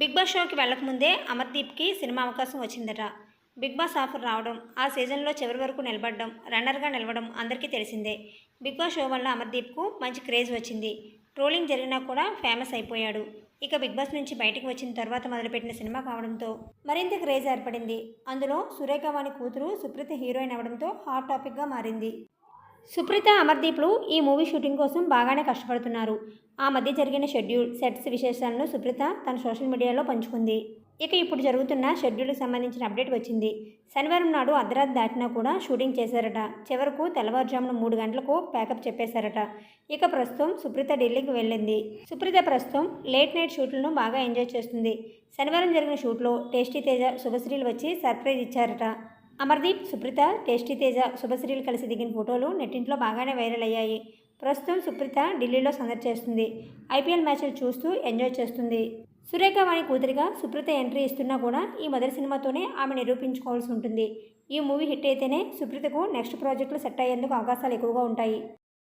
Big boss షోకి వెళ్ళకముందే అమర్దీప్కి cinema అవకాశం వచ్చిందట. బిగ్ బాస్ ఆఫర్ రావడం ఆ సీజన్లో చివరి వరకు నిలబడడం రన్నర్గా నిలవడం అందరికీ తెలిసిందే. బిగ్ బాస్ షో వల్ల అమర్దీప్కు మంచి క్రేజ్ వచ్చింది. ట్రోలింగ్ జరిగినా కూడా ఫేమస్ అయిపోయాడు. ఇక బిగ్ బాస్ నుంచి బయటకు వచ్చిన తర్వాత మొదలుపెట్టిన సినిమా కావడంతో మరింత క్రేజ్ ఏర్పడింది. అందులో సురేఖ వాణి కూతురు సుప్రీత హీరోయిన్ అవడంతో హాట్ టాపిక్గా మారింది. సుప్రీత అమర్దీప్లు ఈ మూవీ షూటింగ్ కోసం బాగానే కష్టపడుతున్నారు. ఆ మధ్య జరిగిన షెడ్యూల్ సెట్స్ విశేషాలను సుప్రీత తన సోషల్ మీడియాలో పంచుకుంది. ఇక ఇప్పుడు జరుగుతున్న షెడ్యూల్కి సంబంధించిన అప్డేట్ వచ్చింది. శనివారం నాడు అర్ధరాత్రి దాటినా కూడా షూటింగ్ చేశారట. చివరకు తెల్లవారుజామున మూడు గంటలకు ప్యాకప్ చెప్పేశారట. ఇక ప్రస్తుతం సుప్రీత ఢిల్లీకి వెళ్ళింది. సుప్రీత ప్రస్తుతం లేట్ నైట్ షూట్లను బాగా ఎంజాయ్ చేస్తుంది. శనివారం జరిగిన షూట్లో టేస్టీ తేజ శుభశ్రీలు వచ్చి సర్ప్రైజ్ ఇచ్చారట. అమర్దీప్ సుప్రీత టేస్టీ తేజ శుభశ్రీలు కలిసి దిగిన ఫోటోలు నెట్టింట్లో బాగానే వైరల్ అయ్యాయి. ప్రస్తుతం సుప్రీత ఢిల్లీలో సందడి చేస్తుంది. ఐపీఎల్ మ్యాచ్లు చూస్తూ ఎంజాయ్ చేస్తుంది. సురేఖ వాణి కూతురిగా సుప్రీత ఎంట్రీ ఇస్తున్నా కూడా ఈ మొదటి సినిమాతోనే ఆమె నిరూపించుకోవాల్సి ఉంటుంది. ఈ మూవీ హిట్ అయితేనే సుప్రీతకు నెక్స్ట్ ప్రాజెక్టులు సెట్ అయ్యేందుకు అవకాశాలు ఎక్కువగా ఉంటాయి.